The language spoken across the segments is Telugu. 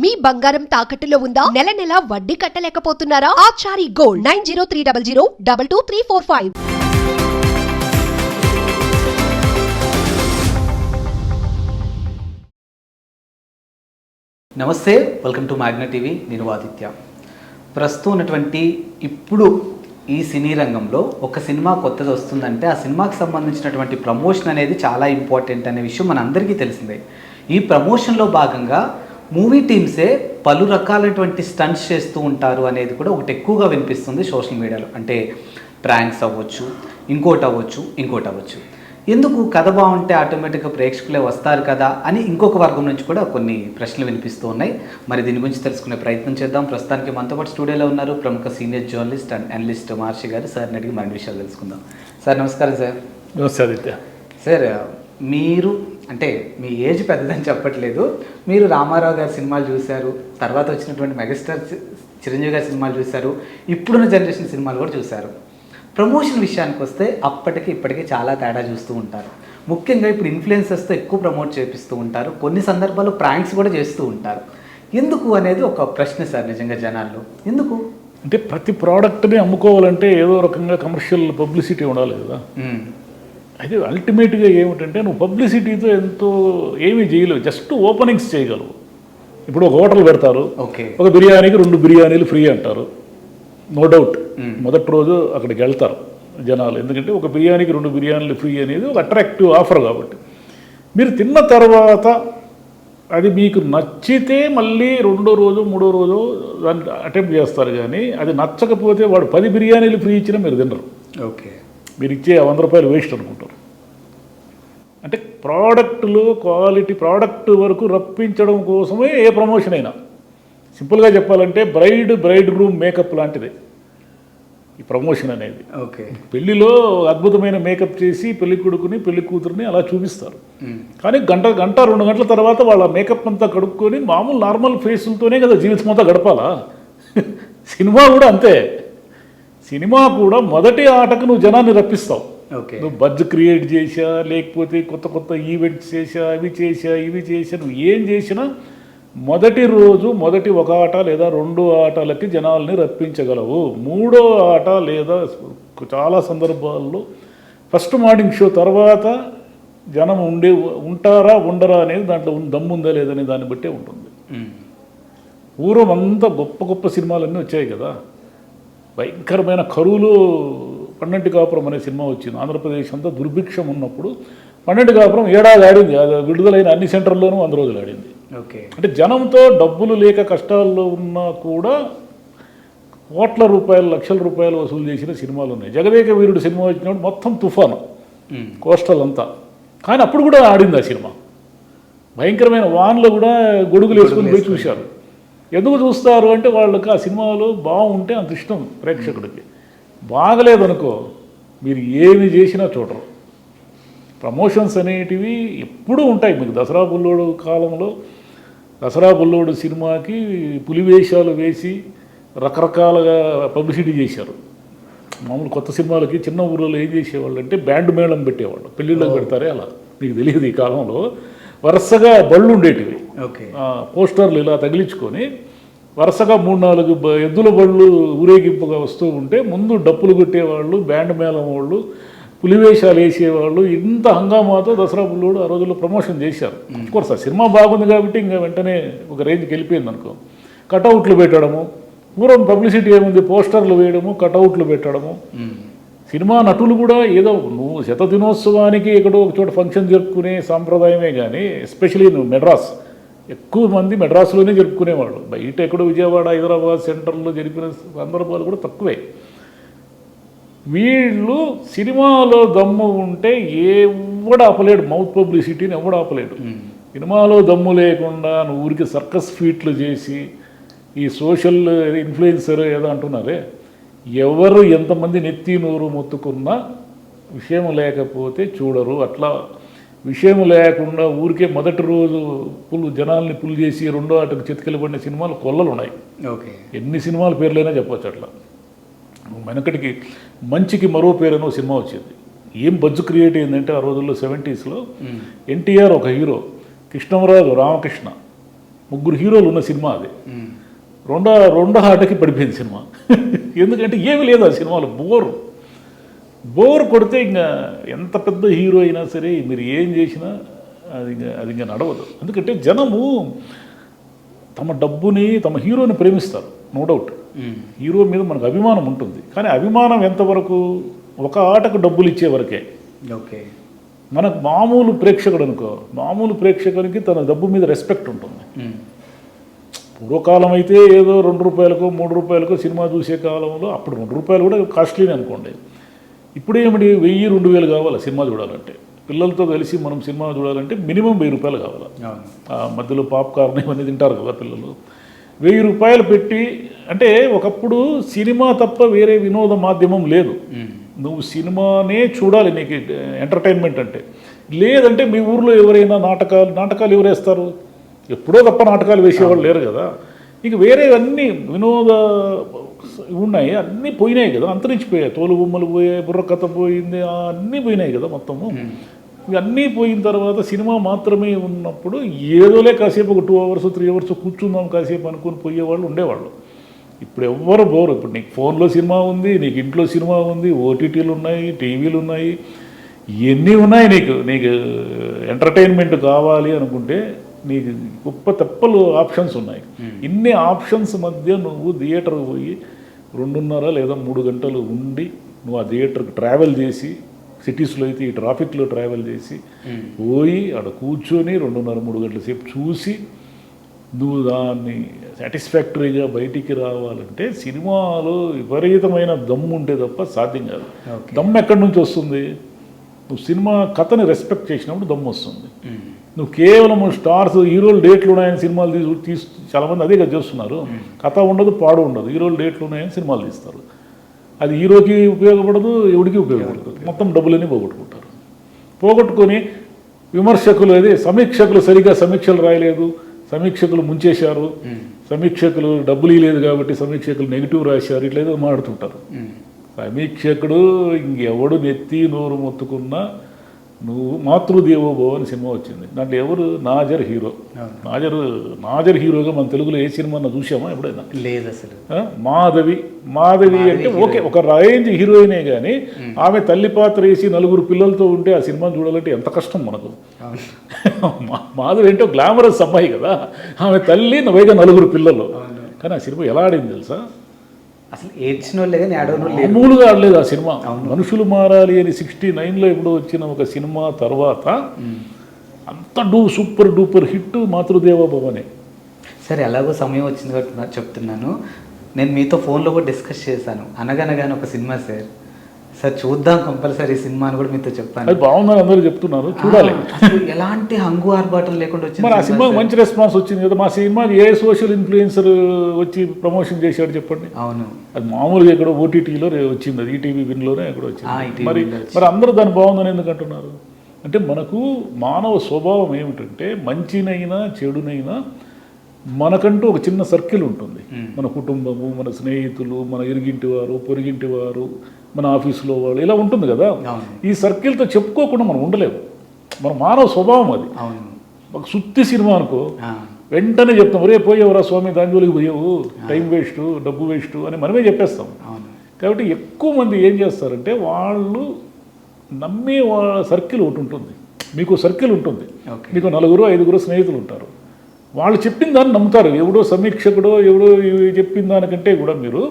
మీ బంగారం తాకట్టులో ఉందా? నెల నెల వడ్డీ కట్టలేకపోతున్నారా? Achari gold nine zero three double zero double two three four five. నమస్తే వెల్కమ్ టు మ్యాగ్నా టీవీ. నేను ఆదిత్య. ప్రస్తుతం ఉన్నటువంటి ఇప్పుడు ఈ సినీ రంగంలో ఒక సినిమా కొత్తది వస్తుందంటే ఆ సినిమాకి సంబంధించినటువంటి ప్రమోషన్ అనేది చాలా ఇంపార్టెంట్ అనే విషయం మన అందరికీ తెలిసిందే. ఈ ప్రమోషన్లో భాగంగా మూవీ టీమ్సే పలు రకాలైనటువంటి స్టంట్స్ చేస్తూ ఉంటారు అనేది కూడా ఒకటి ఎక్కువగా వినిపిస్తుంది సోషల్ మీడియాలో. అంటే ప్రాంక్స్ అవ్వచ్చు ఇంకోటి అవ్వచ్చు ఇంకోటి అవ్వచ్చు. ఎందుకు కథ బాగుంటే ఆటోమేటిక్గా ప్రేక్షకులే వస్తారు కదా అని ఇంకొక వర్గం నుంచి కూడా కొన్ని ప్రశ్నలు వినిపిస్తూ ఉన్నాయి. మరి దీని గురించి తెలుసుకునే ప్రయత్నం చేద్దాం. ప్రస్తుతానికి మనతో పాటు స్టూడియోలో ఉన్నారు ప్రముఖ senior journalist and analyst Maharshi garu. సార్ని అడిగి మరిన్ని విషయాలు తెలుసుకుందాం. సార్ నమస్కారం సార్. నమస్తే సార్ మీరు అంటే మీ ఏజ్ పెద్దదని చెప్పట్లేదు. మీరు రామారావు గారి సినిమాలు చూశారు. తర్వాత వచ్చినటువంటి మెగాస్టార్ చిరంజీవి గారి సినిమాలు చూశారు. ఇప్పుడున్న జనరేషన్ సినిమాలు కూడా చూశారు. ప్రమోషన్ విషయానికి వస్తే అప్పటికి ఇప్పటికీ చాలా తేడా చూస్తూ ఉంటారు. ముఖ్యంగా ఇప్పుడు ఇన్ఫ్లుయెన్సర్స్తో ఎక్కువ ప్రమోట్ చేపిస్తూ ఉంటారు. కొన్ని సందర్భాల్లో ప్రాంక్స్ కూడా చేస్తూ ఉంటారు. ఎందుకు అనేది ఒక ప్రశ్న సార్ నిజంగా జనాల్లో. ఎందుకు? అంటే ప్రతి ప్రోడక్ట్ని అమ్ముకోవాలంటే ఏదో రకంగా కమర్షియల్ పబ్లిసిటీ ఉండాలి కదా. అయితే అల్టిమేట్గా ఏమిటంటే నువ్వు పబ్లిసిటీతో ఎంతో ఏమీ చేయలేవు జస్ట్ ఓపెనింగ్స్ చేయగలవు. ఇప్పుడు ఒక హోటల్ పెడతారు ఓకే. ఒక బిర్యానీకి రెండు బిర్యానీలు ఫ్రీ అంటారు. No doubt. మొదటి రోజు అక్కడికి వెళ్తారు జనాలు. ఎందుకంటే ఒక బిర్యానీకి రెండు బిర్యానీలు ఫ్రీ అనేది ఒక అట్రాక్టివ్ ఆఫర్ కాబట్టి. మీరు తిన్న తర్వాత అది మీకు నచ్చితే మళ్ళీ రెండో రోజు మూడో రోజు దాన్ని అటెంప్ట్ చేస్తారు కానీ అది నచ్చకపోతే వాడు పది బిర్యానీలు ఫ్రీ ఇచ్చినా మీరు తినరు. ఓకే. మీరు ఇచ్చే వంద రూపాయలు వేస్ట్ అనుకుంటారు. అంటే ప్రోడక్ట్లు క్వాలిటీ ప్రోడక్ట్ వరకు రప్పించడం కోసమే ఏ ప్రమోషన్ అయినా. సింపుల్గా చెప్పాలంటే బ్రైడ్ బ్రైడ్ రూమ్ మేకప్ లాంటిదే. ఈ ప్రమోషన్ అనేది. ఓకే. పెళ్ళిలో అద్భుతమైన మేకప్ చేసి పెళ్ళి కొడుకుని పెళ్ళి కూతురుని అలా చూపిస్తారు. కానీ గంట గంట రెండు గంటల తర్వాత వాళ్ళ మేకప్ అంతా కడుక్కొని మామూలు నార్మల్ ఫేసులతోనే కదా జీవితం అంతా గడపాలా? సినిమా కూడా అంతే. సినిమా కూడా మొదటి ఆటకు నువ్వు జనాన్ని రప్పిస్తావు. ఓకే. నువ్వు బజ్ క్రియేట్ చేసా లేకపోతే కొత్త కొత్త ఈవెంట్స్ చేసా అవి చేసా ఇవి చేసా నువ్వు ఏం చేసినా మొదటి రోజు మొదటి ఒక ఆట లేదా రెండు ఆటలకి జనాల్ని రప్పించగలవు. మూడో ఆట లేదా చాలా సందర్భాల్లో ఫస్ట్ మార్నింగ్ షో తర్వాత జనం ఉండే ఉంటారా ఉండరా అనేది దాంట్లో ఉన్న దమ్ము ఉందా లేదనే దాన్ని బట్టే ఉంటుంది. పూర్వం అంతా గొప్ప గొప్ప సినిమాలన్నీ వచ్చాయి కదా. భయంకరమైన కరువులో పన్నెండు కాపురం అనే సినిమా వచ్చింది. ఆంధ్రప్రదేశ్ అంతా దుర్భిక్షం ఉన్నప్పుడు పన్నెండు కాపురం ఏడాది ఆడింది. అది విడుదలైన అన్ని సెంటర్లోనూ వంద రోజులు ఆడింది. ఓకే. అంటే జనంతో డబ్బులు లేక కష్టాల్లో ఉన్నా కూడా కోట్ల రూపాయలు లక్షల రూపాయలు వసూలు చేసిన సినిమాలు ఉన్నాయి. జగదేక వీరుడు సినిమా వచ్చినప్పుడు మొత్తం తుఫాను. కోస్టల్ అంతా. కానీ అప్పుడు కూడా ఆడింది ఆ సినిమా. భయంకరమైన వాన్లో కూడా గొడుగులు వేసుకొని పోయి చూశారు. ఎందుకు చూస్తారు అంటే వాళ్ళకి ఆ సినిమాలు బాగుంటే అంత ఇష్టం ప్రేక్షకుడికి. బాగలేదనుకో మీరు ఏమి చేసినా చూడరు. ప్రమోషన్స్ అనేటివి ఎప్పుడూ ఉంటాయి. మీకు దసరా బుల్లోడు కాలంలో దసరా బుల్లోడు సినిమాకి పులివేషాలు వేసి రకరకాలుగా పబ్లిసిటీ చేశారు. మామూలు కొత్త సినిమాలకి చిన్న ఊళ్ళో ఏం చేసేవాళ్ళు అంటే బ్యాండ్ మేళం పెట్టేవాళ్ళు. పెళ్ళిళ్ళకి పెడతారే అలా. మీకు తెలియదు ఈ కాలంలో. వరుసగా బళ్ళు ఉండేటివి పోస్టర్లు ఇలా తగిలించుకొని వరుసగా మూడు నాలుగు ఎద్దుల బళ్ళు ఊరేగింపుగా వస్తూ ఉంటే ముందు డప్పులు కొట్టేవాళ్ళు బ్యాండ్ మేళం వాళ్ళు పులివేషాలు వేసేవాళ్ళు ఇంత హంగామాతో దసరా బుల్లోడు ఆ రోజుల్లో ప్రమోషన్ చేశారు. కోర్స్ ఆ సినిమా బాగుంది కాబట్టి ఇంకా వెంటనే ఒక రేంజ్కి వెళ్ళిపోయింది అనుకో కటౌట్లు పెట్టడము పూర్వం పబ్లిసిటీ ఏముంది? పోస్టర్లు వేయడము కటౌట్లు పెట్టడము. సినిమా నటులు కూడా ఏదో నువ్వు శత దినోత్సవానికి ఎక్కడో ఒక చోట ఫంక్షన్ జరుపుకునే సాంప్రదాయమే కానీ ఎస్పెషలీ నువ్వు మెడ్రాస్. ఎక్కువ మంది మెడ్రాస్లోనే జరుపుకునేవాళ్ళు. బయట ఎక్కడో విజయవాడ హైదరాబాద్ సెంటర్లో జరిపిన సందర్భాలు కూడా తక్కువే. వీళ్ళు సినిమాలో దమ్ము ఉంటే ఎవడ ఆపలేడు. మౌత్ పబ్లిసిటీని ఎవడు ఆపలేడు. సినిమాలో దమ్ము లేకుండా నువ్వు ఊరికి సర్కస్ ఫీట్లు చేసి ఈ సోషల్ ఇన్ఫ్లుయెన్సర్ ఏదో అంటున్నారే ఎవరు ఎంతమంది నెత్తి నోరు మొత్తుకున్నా విషయం లేకపోతే చూడరు. అట్లా విషయం లేకుండా ఊరికే మొదటి రోజు పుల్ జనాల్ని పుల్ చేసి రెండో ఆటకు చితికెళ్ళబడిన సినిమాలు కొల్లలు ఉన్నాయి ఓకే. ఎన్ని సినిమాల పేర్లైనా చెప్పొచ్చు అట్లా. వెనకటికి మంచికి మరో పేరు అని ఒక సినిమా వచ్చింది. ఏం బజ్జు క్రియేట్ అయిందంటే ఆ రోజుల్లో సెవెంటీస్లో. ఎన్టీఆర్ ఒక హీరో కృష్ణమరాజు రామకృష్ణ. ముగ్గురు హీరోలు ఉన్న సినిమా అది. రెండో రెండో ఆటకి పడిపోయింది సినిమా. ఎందుకంటే ఏమీ లేదు ఆ సినిమాలో. బోర్. బోర్ కొడితే ఇంకా ఎంత పెద్ద హీరో అయినా సరే మీరు ఏం చేసినా అది ఇంకా అది ఇంకా నడవదు. ఎందుకంటే జనము తమ డబ్బుని తమ హీరోని ప్రేమిస్తారు. No doubt. హీరో మీద మనకు అభిమానం ఉంటుంది. కానీ అభిమానం ఎంతవరకు? ఒక ఆటకు డబ్బులు ఇచ్చే వరకే. ఓకే. మనకు మామూలు ప్రేక్షకుడు అనుకో మామూలు ప్రేక్షకునికి తన డబ్బు మీద రెస్పెక్ట్ ఉంటుంది. పూర్వకాలం అయితే ఏదో రెండు రూపాయలకు మూడు రూపాయలకు సినిమా చూసే కాలంలో అప్పుడు రెండు రూపాయలు కూడా కాస్ట్లీనే అనుకోండి. ఇప్పుడు ఏమిటి? వెయ్యి రెండు వేలు కావాలి సినిమా చూడాలంటే? పిల్లలతో కలిసి మనం సినిమా చూడాలంటే మినిమం వెయ్యి రూపాయలు కావాలి? మధ్యలో పాప్కార్న్ ఇవన్నీ తింటారు కదా పిల్లలు. వెయ్యి రూపాయలు పెట్టి అంటే ఒకప్పుడు సినిమా తప్ప వేరే వినోద మాధ్యమం లేదు. నువ్వు సినిమానే చూడాలి నీకు ఎంటర్టైన్మెంట్ అంటే. లేదంటే మీ ఊర్లో ఎవరైనా నాటకాలు నాటకాలు ఎవరు వేస్తారు? ఎప్పుడో తప్ప నాటకాలు వేసేవాళ్ళు లేరు కదా. ఇక వేరే అన్నీ వినోద ఉన్నాయి అన్నీ పోయినాయి కదా. అంతరించిపోయాయి. తోలు బొమ్మలు పోయాయి బుర్రకథ పోయింది అన్నీ పోయినాయి కదా మొత్తము. ఇవన్నీ పోయిన తర్వాత సినిమా మాత్రమే ఉన్నప్పుడు ఏదోలే కాసేపు ఒక టూ అవర్స్ త్రీ అవర్స్ కూర్చుందాం కాసేపు అనుకుని పోయేవాళ్ళు ఉండేవాళ్ళు. ఇప్పుడు ఎవ్వరు పోరు ఇప్పుడు నీకు ఫోన్లో సినిమా ఉంది నీకు ఇంట్లో సినిమా ఉంది ఓటీటీలు ఉన్నాయి టీవీలు ఉన్నాయి ఇవన్నీ ఉన్నాయి నీకు? నీకు ఎంటర్టైన్మెంట్ కావాలి అనుకుంటే నీకు గొప్ప తెప్పలు ఆప్షన్స్ ఉన్నాయి. ఇన్ని ఆప్షన్స్ మధ్య నువ్వు థియేటర్కి పోయి రెండున్నర లేదా మూడు గంటలు ఉండి నువ్వు ఆ థియేటర్కి ట్రావెల్ చేసి సిటీస్లో అయితే ఈ ట్రాఫిక్లో ట్రావెల్ చేసి పోయి ఆడ కూర్చొని రెండున్నర మూడు గంటల సేపు చూసి నువ్వు దాన్ని సాటిస్ఫాక్టరీగా బయటికి రావాలంటే సినిమాలో విపరీతమైన దమ్ము ఉంటే తప్ప సాధ్యం కాదు. దమ్ము ఎక్కడి నుంచి వస్తుంది? నువ్వు సినిమా కథని రెస్పెక్ట్ చేసినప్పుడు దమ్ము వస్తుంది. నువ్వు కేవలం స్టార్స్ హీరోలు డేట్లు ఉన్నాయని సినిమాలు తీసు తీసు చాలామంది అదే కదా చేస్తున్నారు. కథ ఉండదు పాడు ఉండదు. హీరోలు డేట్లు ఉన్నాయని సినిమాలు తీస్తారు. అది హీరోకి ఉపయోగపడదు ఎవడికి ఉపయోగపడదు. మొత్తం డబ్బులన్నీ పోగొట్టుకుంటారు. పోగొట్టుకొని విమర్శకులు అదే సమీక్షకులు సరిగా సమీక్షలు రాయలేదు సమీక్షకులు ముంచేశారు సమీక్షకులు డబ్బులు ఇవ్వలేదు కాబట్టి సమీక్షకులు నెగిటివ్ రాశారు ఇట్లా ఏదో మాడుతుంటారు. సమీక్షకుడు ఇంకెవడు నెత్తి నోరు మొత్తుకున్నా నువ్వు మాతృదేవోభవ అని సినిమా వచ్చింది. దాంట్లో ఎవరు? నాజర్ హీరో. నాజర్ నాజర్ హీరోగా మన తెలుగులో ఏ సినిమా చూసామా ఎప్పుడైనా? లేదు అసలు? మాధవి. మాధవి అంటే ఓకే ఒక రేంజ్ హీరోయినే కానీ ఆమె తల్లి పాత్ర వేసి నలుగురు పిల్లలతో ఉంటే ఆ సినిమా చూడాలంటే ఎంత కష్టం మనకు? మాధవి ఏంటో గ్లామరస్ అమ్మాయి కదా. ఆమె తల్లి పైగా నలుగురు పిల్లలు. కానీ ఆ సినిమా ఎలా ఆడింది తెలుసా? అసలు ఏడ్చిన వాళ్ళే కానీ మామూలుగా ఆడలేదు ఆ సినిమా. మనుషులు మారాలి అని సిక్స్టీ నైన్లో ఎప్పుడో వచ్చిన ఒక సినిమా తర్వాత అంత డూ సూపర్ డూపర్ హిట్ మాతృదేవ భవనే. సరే ఎలాగో సమయం వచ్చింది కాబట్టి చెప్తున్నాను. నేను మీతో ఫోన్లో కూడా డిస్కస్ చేశాను. అనగనగానే ఒక సినిమా సార్. సార్ చూద్దాం కంపల్సరీ సినిమా అని కూడా మీతో చెప్పాను అది బాగుందని అందరూ చెప్తున్నారు చూడాలి. ఎలాంటి హంగు ఆర్భాటం లేకుండా వచ్చింది మరి ఆ సినిమాకి మంచి రెస్పాన్స్ వచ్చింది కదా మా సినిమా ఏ సోషల్ ఇన్ఫ్లుయెన్సర్ వచ్చి ప్రమోషన్ చేశాడు చెప్పండి? అవును. అది మామూలుగా ఎక్కడో ఓటీటీలో వచ్చింది అది ఈటీవీ విన్లోనే ఎక్కడో వచ్చింది. ఈటీవీ మరి. మరి అందరూ దాన్ని బాగుందని ఎందుకు అంటున్నారు? అంటే మనకు మానవ స్వభావం ఏమిటంటే మంచినైనా చెడునైనా మనకంటూ ఒక చిన్న సర్కిల్ ఉంటుంది. మన కుటుంబము మన స్నేహితులు మన ఇరుగింటి వారు పొరిగింటి వారు మన ఆఫీసులో వాళ్ళు ఇలా ఉంటుంది కదా. ఈ సర్కిల్తో చెప్పుకోకుండా మనం ఉండలేము. మన మానవ స్వభావం అది. ఒక సుత్తి సినిమా అనుకో. వెంటనే చెప్తాం రే పోయేవరా స్వామి దాని జోలికి పోయావు టైం వేస్ట్ డబ్బు వేస్ట్ అని మనమే చెప్పేస్తాం. కాబట్టి ఎక్కువ మంది ఏం చేస్తారంటే వాళ్ళు నమ్మే వాళ్ళ సర్కిల్ ఒకటి ఉంటుంది. మీకు సర్కిల్ ఉంటుంది. మీకు నలుగురు ఐదుగురు స్నేహితులు ఉంటారు. వాళ్ళు చెప్పిన దాన్ని నమ్ముతారు. ఎవడో సమీక్షకుడో ఎవడో చెప్పిన దానికంటే కూడా మీరు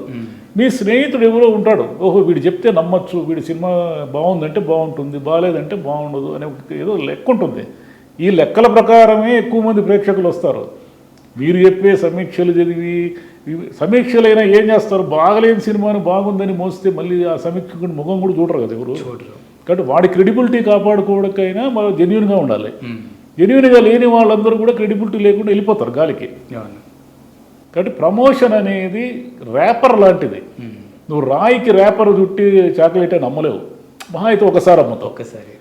మీ స్నేహితుడు ఎవరో ఉంటాడు. ఓహో వీడు చెప్తే నమ్మచ్చు. వీడి సినిమా బాగుందంటే బాగుంటుంది. బాగాలేదంటే బాగుండదు అనే ఒక ఏదో లెక్క ఉంటుంది. ఈ లెక్కల ప్రకారమే ఎక్కువ మంది ప్రేక్షకులు వస్తారు. మీరు చెప్పే సమీక్షలు చదివి సమీక్షలైనా ఏం చేస్తారు? బాగలేని సినిమాను బాగుందని మోస్తే మళ్ళీ ఆ సమీక్షకుడి ముఖం కూడా చూడరు కదా ఎవరు? కాబట్టి వాడి క్రెడిబిలిటీ కాపాడుకోవడానికైనా మనం జెన్యున్గా ఉండాలి. జెన్యున్గా లేని వాళ్ళందరూ కూడా క్రెడిబిలిటీ లేకుండా వెళ్ళిపోతారు గాలికి. కాబట్టి ప్రమోషన్ అనేది ర్యాపర్ లాంటిది. నువ్వు రాయికి ర్యాపర్ చుట్టి చాక్లెట్ అని అమ్మలేవు. మహా అయితే ఒకసారి అమ్ముతావు. ఒక్కసారి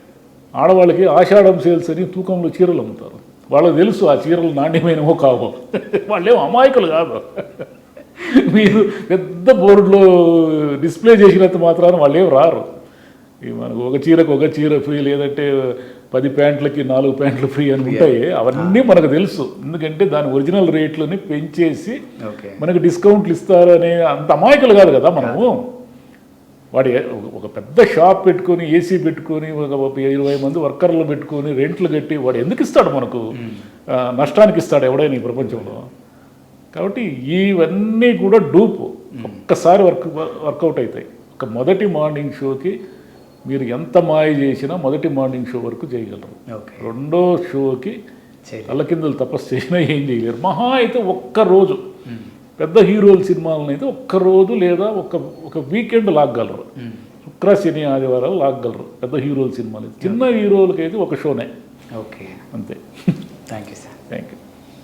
ఆడవాళ్ళకి ఆషాఢం సేల్స్ అని తూకంలో చీరలు అమ్ముతారు. వాళ్ళకి తెలుసు ఆ చీరలు నాణ్యమైనవో కావో. వాళ్ళేం అమాయకులు కాదు. మీరు పెద్ద బోర్డులో డిస్ప్లే చేసినంత మాత్రాన వాళ్ళేం రారు. ఈ మనకు ఒక చీరకు ఒక చీర ఫ్రీ లేదంటే పది ప్యాంట్లకి నాలుగు ప్యాంట్లు ఫ్రీ అని ఉంటాయి. అవన్నీ మనకు తెలుసు. ఎందుకంటే దాని ఒరిజినల్ రేట్లని పెంచేసి ఓకే మనకి డిస్కౌంట్లు ఇస్తారు అనే అంత అమాయకులు కాదు కదా మనము. వాడు ఒక- పెద్ద షాప్ పెట్టుకొని ఏసీ పెట్టుకొని ఒక ఇరవై మంది వర్కర్లు పెట్టుకొని రెంట్లు కట్టి వాడు ఎందుకు ఇస్తాడు మనకు? ఆ, నష్టానికి ఇస్తాడు ఎవడైనా ఈ ప్రపంచంలో. కాబట్టి ఇవన్నీ కూడా డూపు. ఒక్కసారి వర్క్ వర్కౌట్ అవుతాయి. ఒక మొదటి మార్నింగ్ షోకి మీరు ఎంత మాయ చేసినా మొదటి మార్నింగ్ షో వరకు చేయగలరు. రెండో షోకి. అల్లకిందలు తపస్సు చేసినా ఏం చేయలేరు. మహా అయితే ఒక్క రోజు పెద్ద హీరోల సినిమాలను అయితే ఒక్క రోజు లేదా ఒక ఒక వీకెండ్ లాగగలరు. శుక్ర శని ఆదివారాలు లాగగలరు పెద్ద హీరోల సినిమాలు. చిన్న హీరోలకైతే ఒక షోనే. ఓకే. అంతే. Thank you sir. Thank you